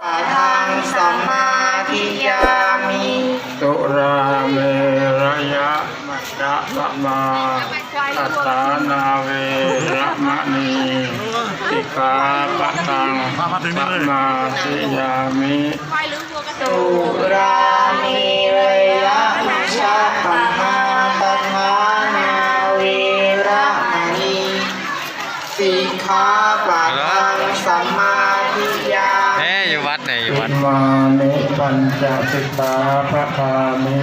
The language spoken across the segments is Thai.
ทังสัมมาทิยามิสุราเมระยะมัจจะปะมาอัตตานาเวระมะนีติกาปะตังปะมาสิยามิสุรามิเรยะมัชฌะปมาตทานาเวระมณีสิกขาปะทัง มานิปัญจสิกขาปะคามิ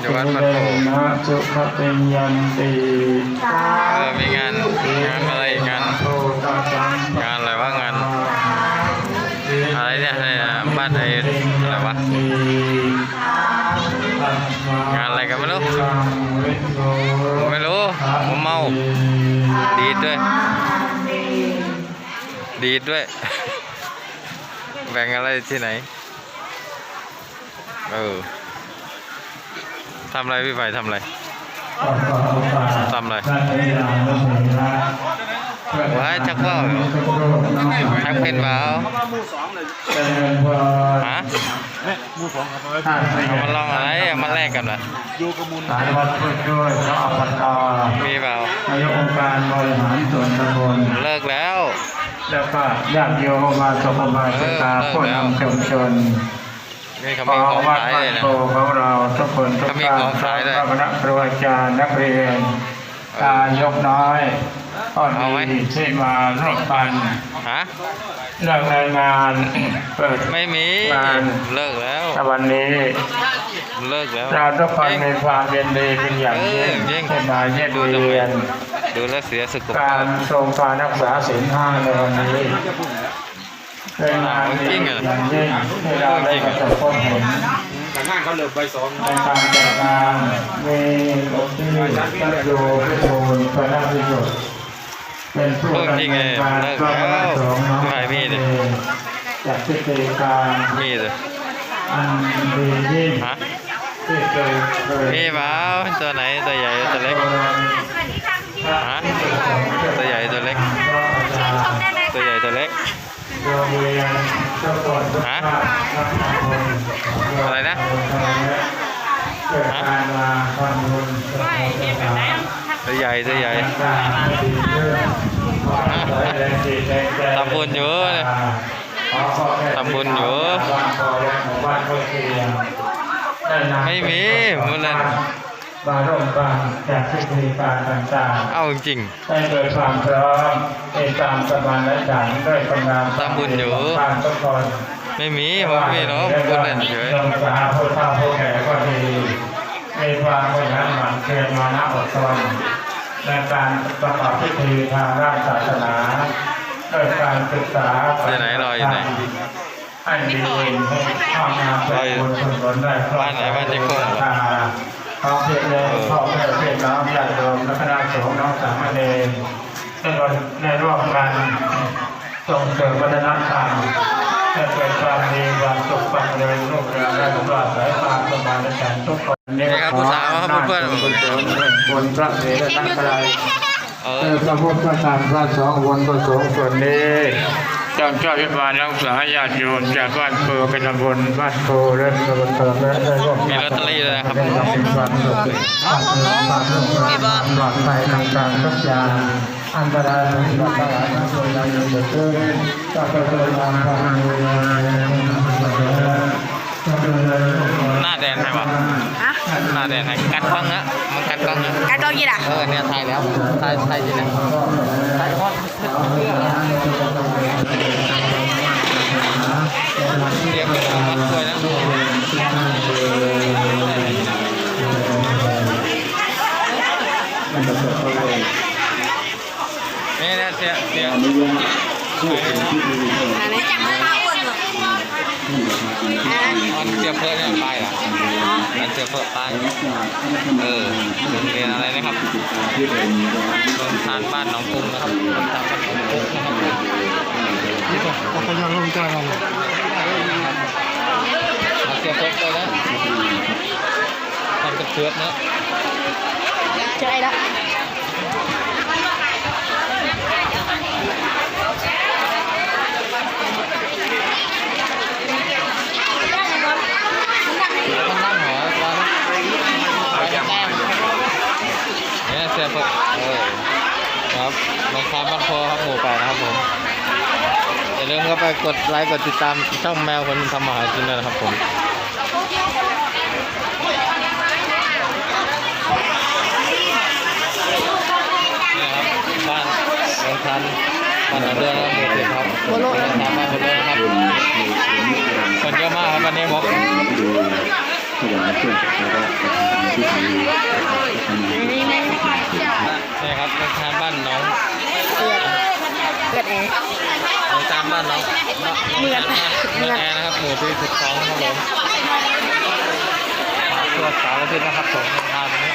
อยู่วัดพระโพนะสุขติยันติเออมีงานงานอะไรอีกงานโตตัสสะงานอะไรวะงานอะไรเนี่ยอะไรนะบ้านไอ้อะไรวะงานอะไรกันไม่รู้ผมไม่รู้ผมเมา ดีดด้วย ดีดด้วยแบ่ งอะไรที่ไหน เออทำอะไรพี่ไผ่ทำอะไรทำอะไรไว้ชักว่าวอยู่ชักเป็นเปล่าฮะเอามาลองอะไรเอามาแลกกันนะสายวัดพูดด้วยพระอบตมีเปล่านายกองค์การบริหารส่วนตำบลเลิกแล้ว แล้วก็ญาติโยมมาสมมาสิกาผู้นำชุมชนนี่เขาขมีอของวัดขายบ้าเลนยนะโพของเราทุกคนทุกเขามีท่านของขายด้วยพระคณะครูอาจารย์นักเรียนการยกน้อยอ่อนเอาไหมดีที่มาร่วมกันฮะเรื่องในงานเปิดไม่มีงานเลิกแล้ววันนี้ เลิกแล้วเราทุกคนมีความยินดีเป็นอย่างยิ่งเออยิ่งที่มาเยี่ยมดูทำไมเยียนดูแลวเสียสุขกาภาพรทรงการรักษาศีลห้าในวันนี้เป็นงานดีอย่างยิ่งที่เราได้ประสบพบเห็นหลังงานเขาเลิกใบสองในการจัดงานมีหลวงที่พระโยพิบูลพระนาพิสุทธิ์เป็นผู้ดำเนินการพระพระสงฆ์น้องจัดพิธีการมีเลยอันดียิ่ง ฮะที่บ่าตัวไหนตัวใหญ่ตัวเล็กฮะตัวใหญ่ตัวเล็ก ตัวใหญ่ตัวเล็กฮะอะไรนะเกิดการมาทำบุญสร้างสถานตัวใหญ่ตัวใหญ่ทำบุญอยู่ทำบุญอยู่ ไม่มีมันนั่นบาร่มบานจากพิธีการต่างเอาจริงๆให้เกิดความพร้อมในตามสมานฉันท์ด้วยกำลังทำบุญอยู่การทุกคนๆไม่มีผมไม่มีหรอกผมพูดเล่นเฉยลงสาผู้เฒ่าผู้แก่ก็ดีมีความขยันหมั่นเพียรมานะอดทนในการประกอบพิธีทางด้านศาสนาด้วยการศึกษาอยู่ไหนรออยู่ไหน ให้ดีให้ข้ามงานเป็นบุญกุศลได้ครอบบ้านไหนบ้านเจ๊กุ้งเหรอพร้อมเพรียงเลยพ่อแม่พี่น้องญาติโยมและคณะสงฆ์น้องสามเณรในวันในร่วมกันส่งเสริมวัฒนธรรมให้เกิดความดีความสุขความเจริญรุ่งเรืองและตลอดสายความสมานฉันทุกคนนี่ครับผู้สาวครับเพื่อนๆบุญบนพระเถรนักไตรเออออพระพุทธพระธรรมพระสงฆ์วนประสงค์ส่วนนี้ เจ้าเจ้าพิบาลรักษาญาติโยมจากบ้านโพเป็นตำบลบ้านโพและตำบลเติมและได้ร่วมมีลอตเตอรี่เลยนะครับได้ทำเป็นความสุขความเจริญความรุ่งเรืองความปลอดภัยต่างๆทุกอย่างอันตรายทั้งหลายทั้งหลายทั้งปวงเราอยู่เกิดก็จะเกิดความพานุภาพหน้าแดงใช่ปะหน้าแดงไงกัดกล้องอะมันกัดกล้องอะการกองยีดอะเออเนี่ยถ่ายแล้วถ่ายถ่ายจริงนะถ่ายฮอต โรงทานบ้านหนองกุ้งนะครับโรงทานบ้านหนองกุ้งนะครับมาเสียเพื่อนเลยนะทำกับเชือกนะใช่แล้ว ลงทานบ้านโพครับหมู่แปดนะครับผม อย่าลืมเข้าไปกดไลค์กดติดตามช่องแมวคนทำมาหากินด้วยนะครับผมบ้านลงทานบ้านนาเดือนนะครับหมู่สิบครับลงทานบ้านเดือนนะครับคนเยอะมากครับวันนี้บอกถวายเครื่องสักการะประธานพิธีนี่ครับทานบ้านน้องเกิดเองลงานบ้านน้องเมืองเมืองแอร์นะครับหมู่ที่สิบสองครับผมตัวสาวอาทิตย์นะครับผมลงทานวันนี้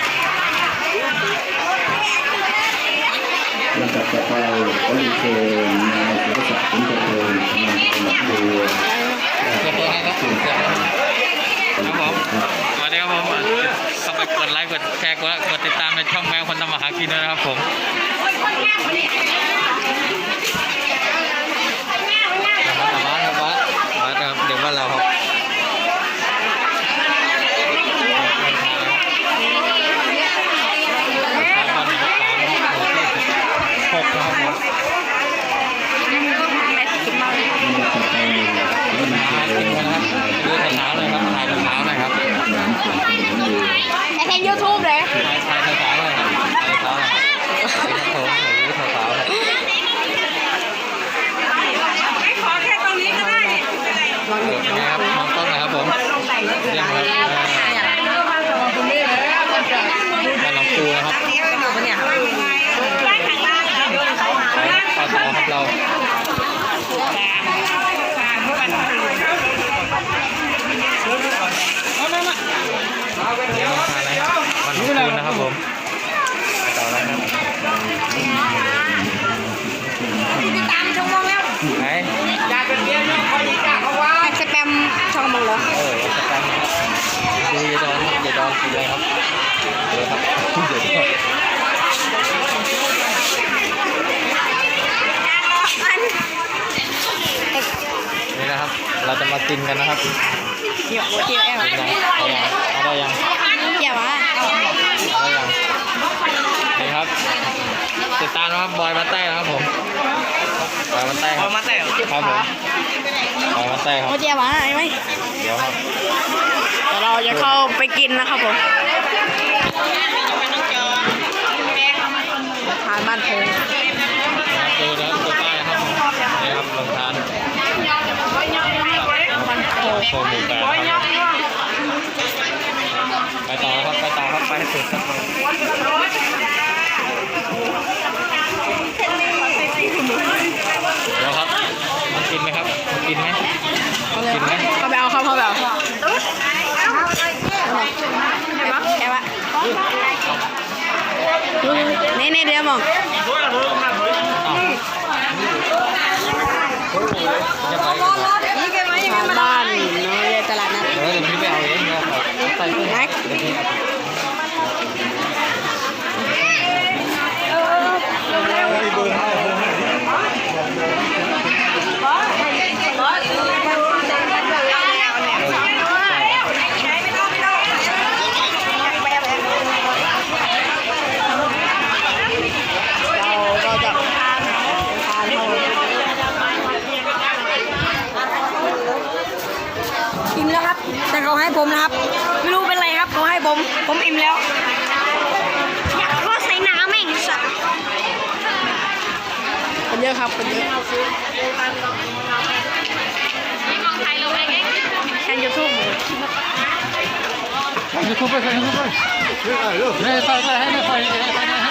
ลำดับต่อไปขอเรียนเชิญนายสุรศักดิ์ขุนเจริญทำงานจังหวัดบัวเกิดตัวให้ครับเกิดตัวให้ครับผมสวัสดีครับผมเข้าไปกดไลค์กดแชร์กดกดติดตามในช่องแมวคนทำมาหากินด้วยนะครับผม บ้านครับบ้านบ้าครับเดี๋ยวมานเราครับหกนะครับผม แม่กินมากเลย ลำดับต่อไปขอเรียนเชิ ถ่าย ญ คลิปนะครับดูแต่เช้าเลยครับถ่ายแต่เช้าเลยครับ หลานของถนนบัว ไอแทนยูทูบเลย ถ่ายถ่ายแต่เช้าเลยครับถ่ายแต่เช้าเลยครับผมหรือเช้าเช้าเลย ขอแค่ตรงนี้ก็ได้ เออเป็นไงครับมองกล้องหนะครับผมเยี่ยมครับเออบ้านหนองปูนะครับไปต่อครับเราเดี๋ยวมาทานอะไรครับบ้านหนองปูนะครับผมไปต่อแล้วครับ ตามช่องมองแล้ว ไหน แท็กสแปมช่องมองเหรอ เออสแตมป์นะครับดูอย่าดอนอย่าดอน กินเลยครับเดี๋ยครับเดี๋ยวก่อนนี่นะครับ เราจะมากินกันนะครับเดี๋ยวเดี๋ยวแอลกินยังเอาอาได้ยังเดี๋ยววะเอาได้ยังนี่ครับติดตามนะครับบอยมาเต้นะครับผมบอยมาเต้ครับมาเต้ครับผมบอยมาเต้ครับเดี๋ยววะไอ้ไหมเดี๋ยวครับ ยวเราจะเข้าไปกินนะครับผมทานบ้านโพงนะครับดูนะครับตัวป้ายนะครับผมนี่ครับลงทานบ้านโพงโชว์หมู่แปดครับไปต่อครับไปต่อครับไปให้สุดครับเดี๋ยวครับมากินไหมครับมากินไหมกินไหมเข้าไปเอาเข้าเข้าไปเอาแค่วะ นี่นี่เดี๋ยวมองอ้าวจะไปกันเหรอทานบ้านน้อยตลาดนัดเออเดี๋ยวพี่ไปเอาเองเดี๋ยวเอาใส่เครื่อง แม็ก เดี๋ยวพี่เอาเราก็จะทานทานเข้าอิ่มแล้วครับ แต่เขาให้ ผมนะครับ ไม่รู้เป็นไรครับเขาให้ผม ผมอิ่มแล้ว อยากทอดใส่น้ำแม่งสัตว์คนเยอะครับคนเยอะแทนยูทูบยูทูบไปใส่ยูทูบไปเนี่ยใส่ใส่ให้เนี่ยใส่ใส่ใส่ให้แม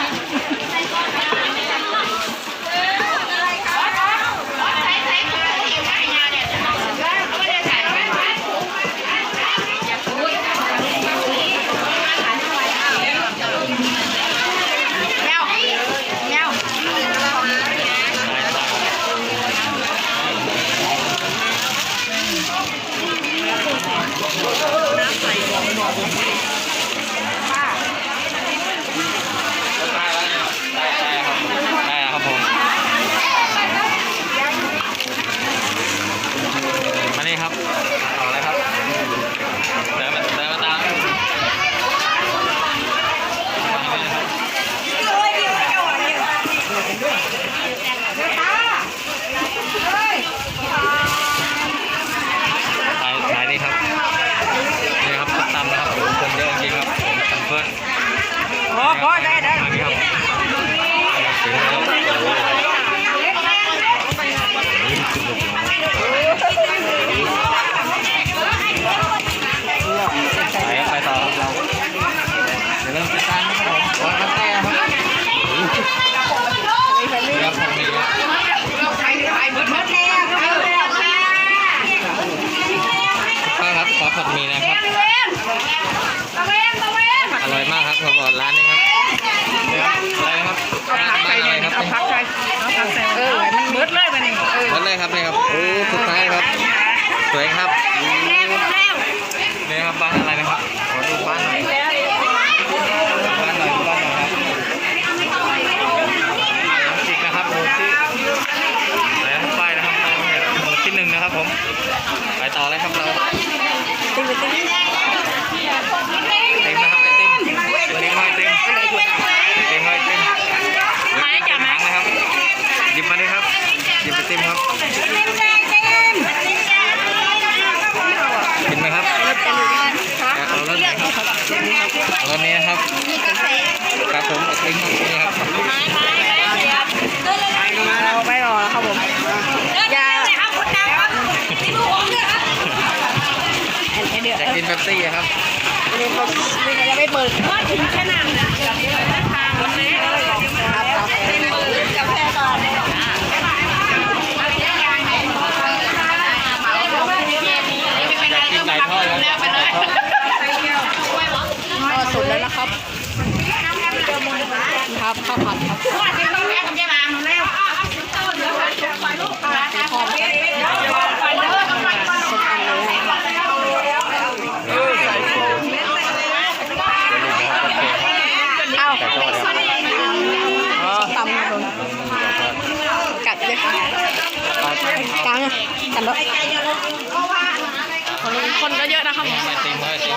ครับนี่ครับโอ้สุดท้ายครับ สวยครับ แล้วแล้ว นี่ครับบ้านอะไรนะครับขอดูบ้านหน่อยบ้านหน่อยดูบ้านหน่อยครับบ้านหลังจิกนะครับหมู่ที่ไหนครับป้ายนะครับป้ายหมู่ที่หนึ่งนะครับผม ไปต่อเลยครับเรา ติมไปติม เต็มนะครับไอติมเต็มไอติมเต็มไอติมมาจับมานะครับหยิบมาเลยครับหยิบไอติมครับกินไหมครับอยากเอารสไหนครับเอารสนี้นะครับครับผมไอติมนี่ครับ เราไม่รอแล้วครับผมอย่าครับคุณน้ำครับนี่ลูกผมเนี่ยครับไอ้เดือ ดอยากกินเป๊ปซี่อะครับนี่เขาจะไม่เปิดถึงแค่นั้นนะทางรถเมล์ครับกาแฟก่อนอยากกินไก่ทอดครับไก่ทอดก็สุดแล้วนะครับ ครับข้าวผัดครับเอ้า ไก่ทอดครับ ตำครับผมกัดเลยกลางกันแล้วคนก็เยอะนะครับ ไอติมไอติม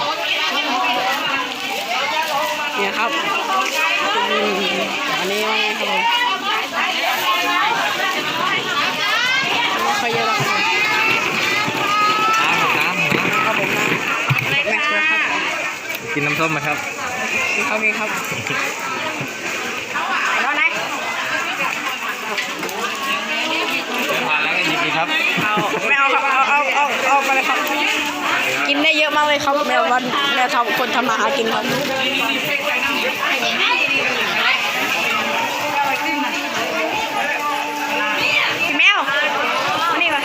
เนี่ยครับอืมอันนี้ว่าไงครับผมไม่ค่อยเยอะหรอกครับ น้ำน้ำน้ำ ครับผมนะแม็กซ์นะครับ กินน้ำส้มไหมครับมีครับมีครับแล้วไหนทานแล้วก็หยิบอีกครับเอาไม่เอาครับเอาเอาเอาเอาไปเลยครับ กินได้เยอะมากเลยครับแมววันแมวทำคนทำมาหากินครับพี่แมวมานี่มา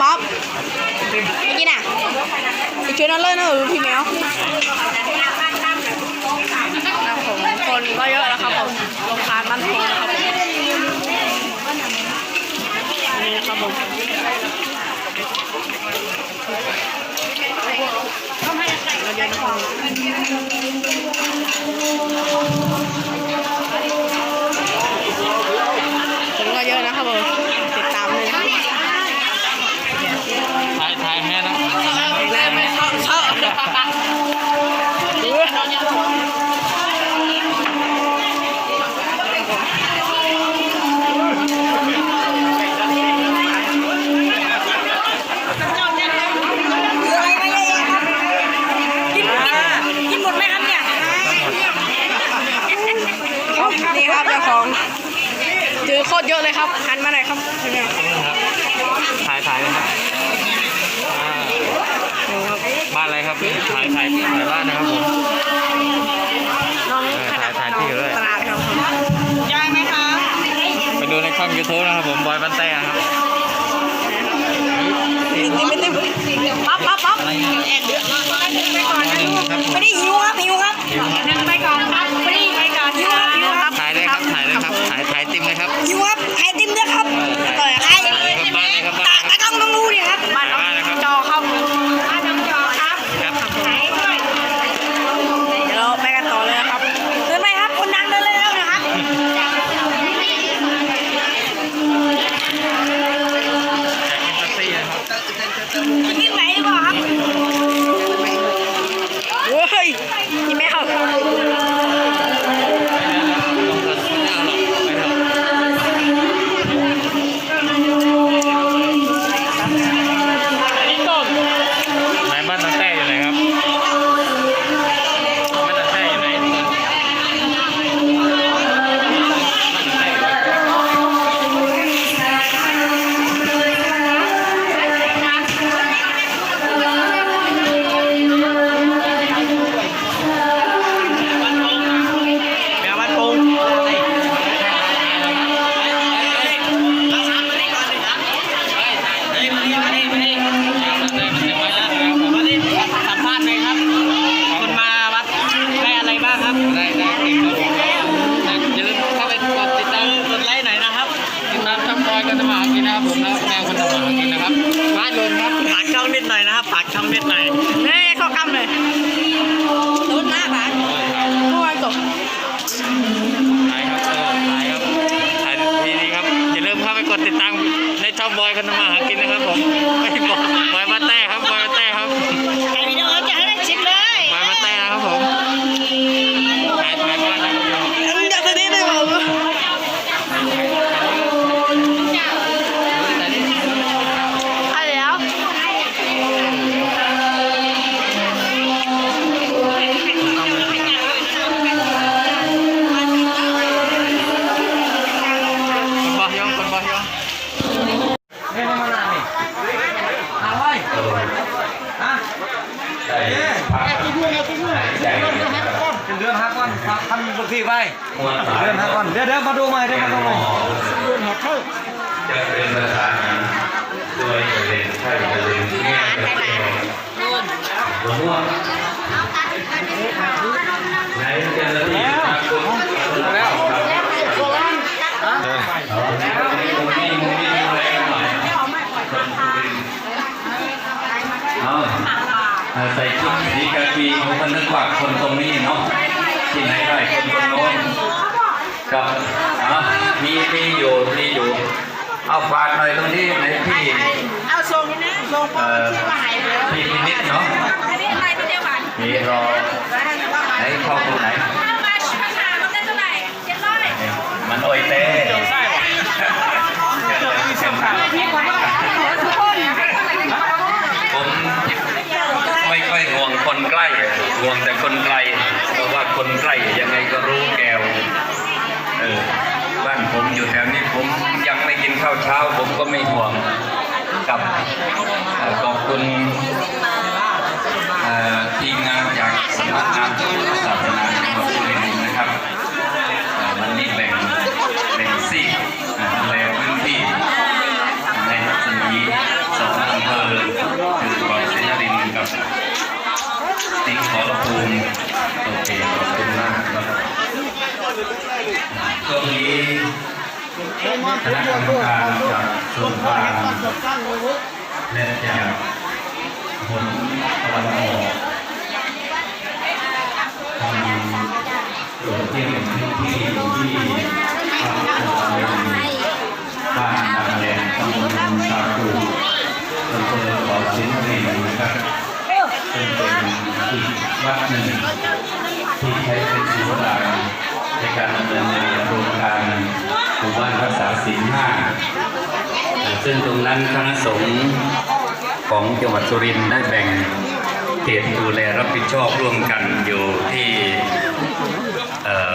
ไอ้ยี่น่ะป๊อปไอ้ยี่น่ะไอ้ช่วยนั่นเลยนนะเออพี่แมวครับผมคนก็เยอะแล้วครับผมโรงทานมันคงนะครับนนี้ครับผมเราเดินนะครับคนก็เยอะนะครับผมติดตามเลยนะ ถ่ายถ่ให้นะแล้วไม่เข้าเข้ากินหมดไหมครับเนี่ยครับนี่ครับเจ้าของถือโคตรเยอะเลยครับหันมาหน่อยครับใช่ไหมถ่ายถ่ายเลยครับอ่าบ้า นอะไรครับถ่ายถ่ายถ่ายบ้านนะครับผมน้องเออถ่ายถ่ายที่อยู่ด้วยตลาดครับยายไหมคะไปดูในช่องยูทูบนะครับผมบอยบ้านแต้ครับติมติมติมปั๊บปั๊บปั๊บอะไรนะไปก่อนนะลูกไม่ได้หิวครับหิวครับไปก่อนครับไม่ได้ไปก่อนหิวครับหิวครับถ่ายเลยครับถ่ายเลยครับถ่ายถ่ายติมเลยครับหิวครับไอติมด้วยครับต่อย ชอบบอยกันทำมาหากินนะครับผมไม่บอก เป็นเรื่องฮักก่อนทำลูกพี่ไปเรื่องฮักก่อนเดี๋ยวเดี๋ยวมาดูใหม่เดี๋ยวมาดูใหม่จะเป็นประธานโดยเป็นใช่เป็นแง่เป็นแง่หัวม่วงไหนเจ้าหน้าที่มาคุณแล้วมุมนี้มุมนี้อะไรกันหน่อยเอาใส่ชุดสีกากีของคนนึกว่าคนตรงนี้เนาะ ที่ไหนได้คนตรงโน้นครับอะมีมีอยู่มีอยู่ เอาฝากหน่อยตรงที่ไหนพี่เอาทรงนี้นะทรงเอ่อพี่พินิดเนาะอันนี้อะไรตัวเดียวกันมีรอไหนข้าตรงไหนเอมาภาษาเขาได้เท่าไหร่เจ็ดร้อยมันโอยเต้พี่ขอว่าทุกคนผมไม่ค่อยห่วงคนใกล้ห่วงแต่คนไกล คนใกล้ยังไงก็รู้แกวเออบ้านผมอยู่แถวนี้ผมยังไม่กินข้าวเช้า ผมก็ไม่ห่วงกับขอบคุณทีมงานจากสำนักงานศาสนาจังหวัดสุรินทร์นะครับวันนี้แบ่งแบ่งซีกอ่าดูแลพื้นที่ในรัศมีสองอำเภอคือเกาะเสนารินกับติ๊กขอรภูมิ โอเคขอบคุณมากครับช่วงนี้คณะกรรมการจากส่วนกลางและจากผลตะวันออกทำตรวจเยี่ยมพื้นที่ที่ภาคตะวันออกบ้านตาแดงตำบลตาคูอำเภอขอสินทรีนะครับ ซึ่งเป็นอีกวัดหนึ่งที่ใช้เป็นศูนย์กลางในการดำเนินงานโครงการหมู่บ้านรักษาศีลห้าซึ่งตรงนั้นคณะสงฆ์ของจังหวัดสุรินทร์ได้แบ่งเขตดูแลรับผิดชอบร่วมกันอยู่ที่เอ่อ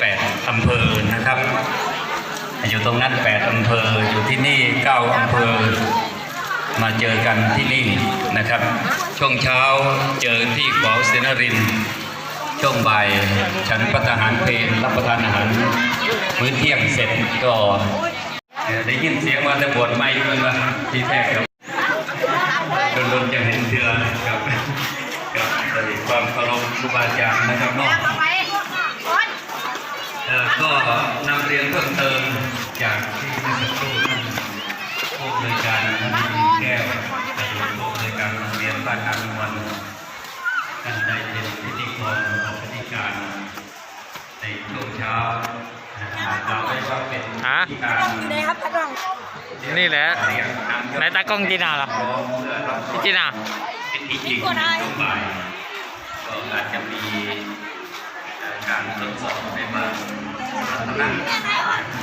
แปดอำเภอนะครับ อยู่ตรงนั้นแปดอำเภออยู่ที่นี่เก้าอำเภอ มาเจอกันที่นี่นะครับ ช่วงเช้าเจอที่ขวาวเสนารินทร์ช่วงบ่ายฉันประทานเพลนรับประทานอาหารมื้อเที่ยงเสร็จก็เอ่อได้ยินเสียงว่าจะบวชไม่ด้วยว่าที่แท้ครับโดนๆจะเห็นเถื่อกับกับความเคารพครูบาอาจารย์นะครับเนาะเอ่อก็นำเรียนเพิ่มเติม ฮะพิธีการไหนครับตากล้องนี่แหละเรียกนำไหนตากล้องจีน่าเหรอพร้อมเพื่อรับพี่จีน่าพิธีจริงในช่วงบ่ายก็อาจจะมีเอ่อการทดสอบในบางสถานะ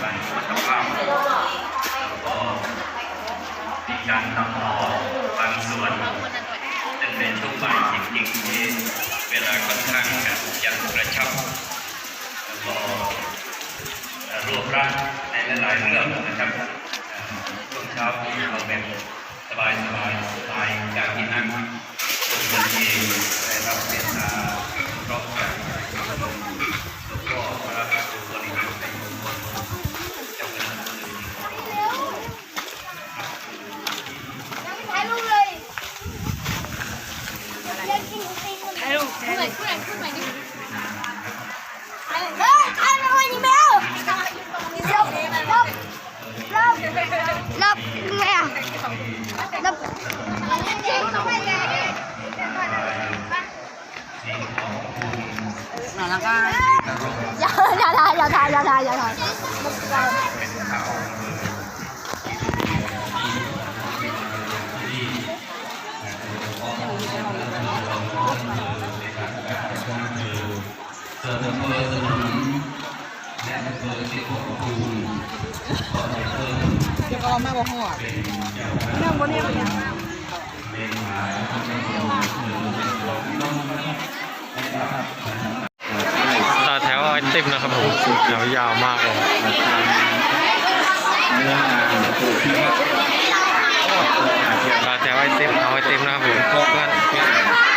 บางสภาพแล้วก็มีการตัดต่อบางส่วนซึ่งในช่วงบ่ายจริงๆนี้เวลาค่อนข้างจะจะกระชับแล้ว ก็เอ่อรวบรัดในหลายๆเรื่องนะครับเอ่อช่วงเช้านี้เราเป็นสบายสบายๆสไตล์การที่นั่งตัวเองได้รับเมตตาเพราะจากหลวงพ่อพระครูบริหารในมงคลเจ้าคณะตำบลถ่ายรูปเลยถ่ายรูปเฮ้ยใครมาวันนี้แมวลบลบลบลบไงอะลบอย่าอย่าถ่ายอย่าถ่ายอย่าถ่ายอ ย่าถ่ายเกิดอำเภอสนุนและอำเภอที่ควบคุมขอให้เพิ่ม เดี๋ยวก็เอาแม่บอกหัวนั่งบนนี้ก็ยังเป็นหมายของเจ้างต่อแถวไอติมนะครับผมแถวยาวมากเลยเนื้องานคือที่ต่อแถวไอติมเอาไอติมนะครับผมเพื่อนผู้อำนวยการอบต